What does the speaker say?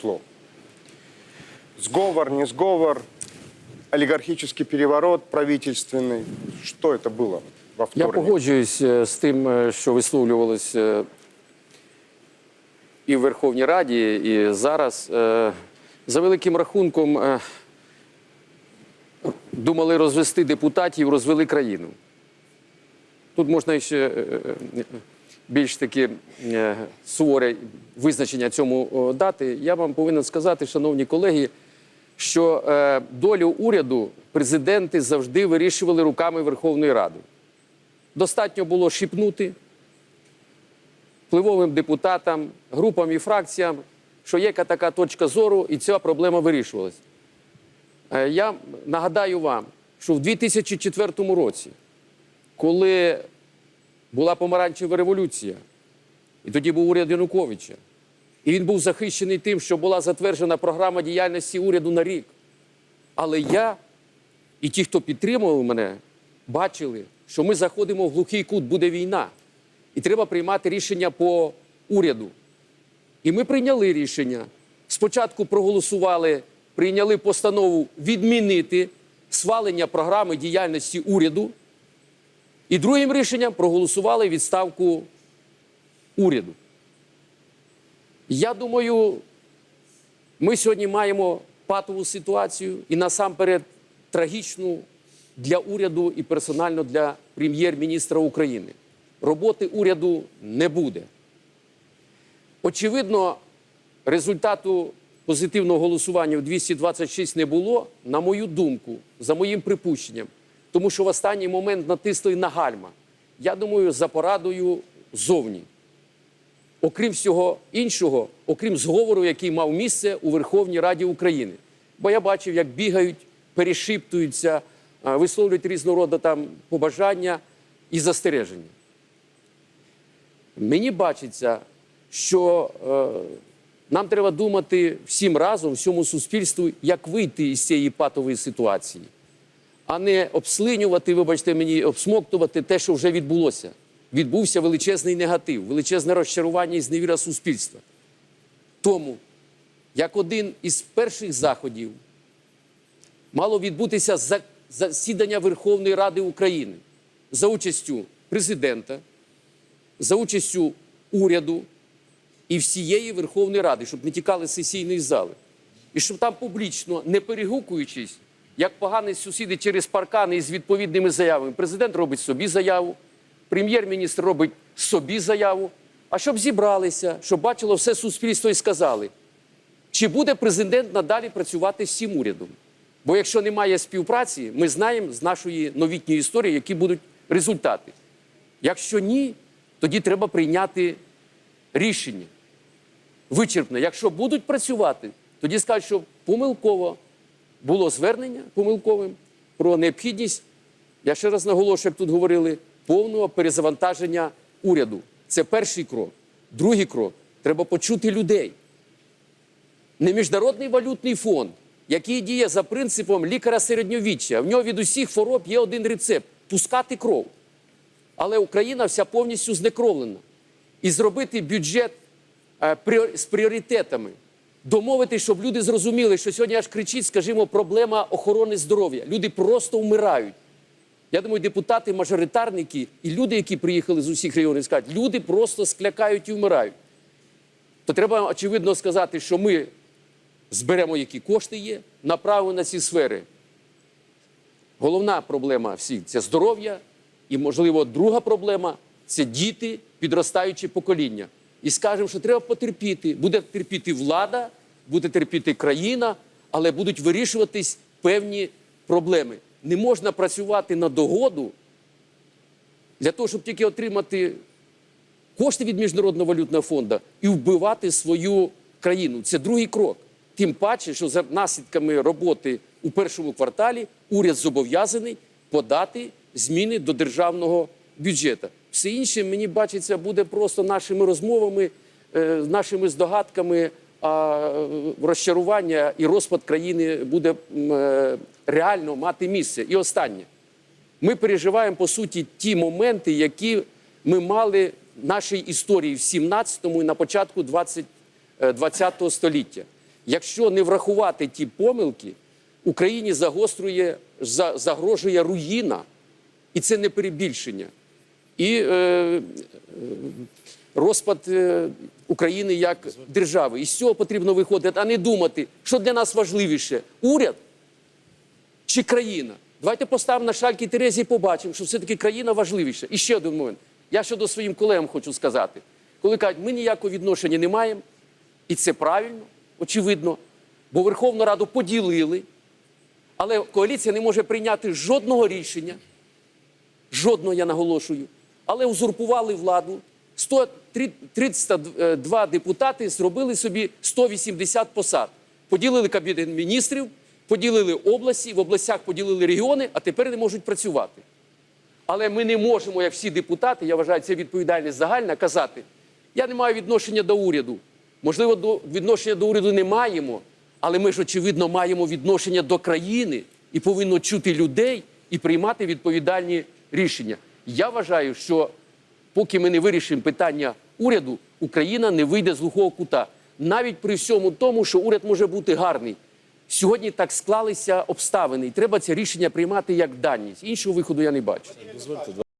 слов. Сговор, не сговор, олигархический переворот правительственный. Что это было во Я вторник? погоджуюсь е, з тим, е, що висловлювалось е, і в Верховній Раді, і зараз. Е, За великим рахунком е, думали розвести депутатів, розвели країну. Тут можна ще е, е, більш таки е, суворе визначення цьому дати. Я вам повинен сказати, шановні колеги, що е, долю уряду президенти завжди вирішували руками Верховної Ради. Достатньо було шіпнути впливовим депутатам, групам і фракціям, що є така точка зору, і ця проблема вирішувалась. Е, Я нагадаю вам, що в 2004 році, коли була помаранчева революція, і тоді був уряд Януковича, і він був захищений тим, що була затверджена програма діяльності уряду на рік. Але я і ті, хто підтримували мене, бачили, що ми заходимо в глухий кут, буде війна, і треба приймати рішення по уряду. І ми прийняли рішення. Спочатку проголосували, прийняли постанову відмінити свалення програми діяльності уряду. І другим рішенням проголосували відставку уряду. Я думаю, ми сьогодні маємо патову ситуацію і насамперед трагічну для уряду і персонально для прем'єр-міністра України. Роботи уряду не буде. Очевидно, результату позитивного голосування в 226 не було, на мою думку, за моїм припущенням, тому що в останній момент натисли на гальма. Я думаю, за порадою зовні. Окрім всього іншого, окрім зговору, який мав місце у Верховній Раді України. Бо я бачив, як бігають, перешіптуються, висловлюють різного роду там побажання і застереження. Мені бачиться, що е, нам треба думати всім разом, всьому суспільству, як вийти із цієї патової ситуації, а не обслинювати, вибачте мені, обсмоктувати те, що вже відбулося. Відбувся величезний негатив, величезне розчарування і зневіра суспільства. Тому, як один із перших заходів, мало відбутися засідання Верховної Ради України за участю президента, за участю уряду і всієї Верховної Ради, щоб не тікали сесійної зали. І щоб там публічно, не перегукуючись, як погані сусіди через паркани із відповідними заявами, президент робить собі заяву, прем'єр-міністр робить собі заяву, а щоб зібралися, щоб бачило все суспільство і сказали, чи буде президент надалі працювати з цим урядом. Бо якщо немає співпраці, ми знаємо з нашої новітньої історії, які будуть результати. Якщо ні, тоді треба прийняти рішення вичерпне. Якщо будуть працювати, тоді скажуть, що помилково було звернення помилковим про необхідність, я ще раз наголошую, як тут говорили, повного перезавантаження уряду. Це перший крок. Другий крок треба почути людей. Не Міжнародний валютний фонд, який діє за принципом лікаря середньовіччя. В нього від усіх хвороб є один рецепт пускати кров. Але Україна вся повністю знекровлена. І зробити бюджет е, з пріоритетами, домовити, щоб люди зрозуміли, що сьогодні аж кричить, скажімо, проблема охорони здоров'я. Люди просто вмирають. Я думаю, депутати, мажоритарники і люди, які приїхали з усіх регіонів, скажуть, люди просто склякають і вмирають. То треба очевидно сказати, що ми зберемо, які кошти є, направимо на ці сфери. Головна проблема всіх це здоров'я, і, можливо, друга проблема це діти, підростаюче покоління. І скажемо, що треба потерпіти. Буде терпіти влада, буде терпіти країна, але будуть вирішуватись певні проблеми. Не можна працювати на догоду для того, щоб тільки отримати кошти від Міжнародного валютного фонду і вбивати свою країну. Це другий крок. Тим паче, що за наслідками роботи у першому кварталі уряд зобов'язаний подати зміни до державного бюджету. Все інше мені бачиться буде просто нашими розмовами, е, нашими здогадками. А е, розчарування і розпад країни буде е, реально мати місце. І останнє. Ми переживаємо по суті ті моменти, які ми мали в нашій історії в 17-му і на початку 20, е, 20 століття. Якщо не врахувати ті помилки, Україні загострює, за- загрожує руїна. І це не перебільшення. І е, е, розпад е, України як держави. І з цього потрібно виходити, а не думати, що для нас важливіше уряд чи країна. Давайте поставимо на шальки Терезі і побачимо, що все-таки країна важливіша. І ще один момент. Я щодо своїм колегам хочу сказати. Коли кажуть, ми ніякого відношення не маємо, і це правильно, очевидно, бо Верховну Раду поділили, але коаліція не може прийняти жодного рішення, жодного, я наголошую, але узурпували владу. 132 депутати зробили собі 180 посад. Поділили кабінет міністрів, поділили області, в областях поділили регіони, а тепер не можуть працювати. Але ми не можемо, як всі депутати, я вважаю, це відповідальність загальна, казати, я не маю відношення до уряду. Можливо, до відношення до уряду не маємо, але ми ж, очевидно, маємо відношення до країни і повинно чути людей і приймати відповідальні рішення. Я вважаю, що поки ми не вирішимо питання уряду, Україна не вийде з глухого кута. Навіть при всьому тому, що уряд може бути гарний. Сьогодні так склалися обставини, і треба це рішення приймати як даність. Іншого виходу я не бачу.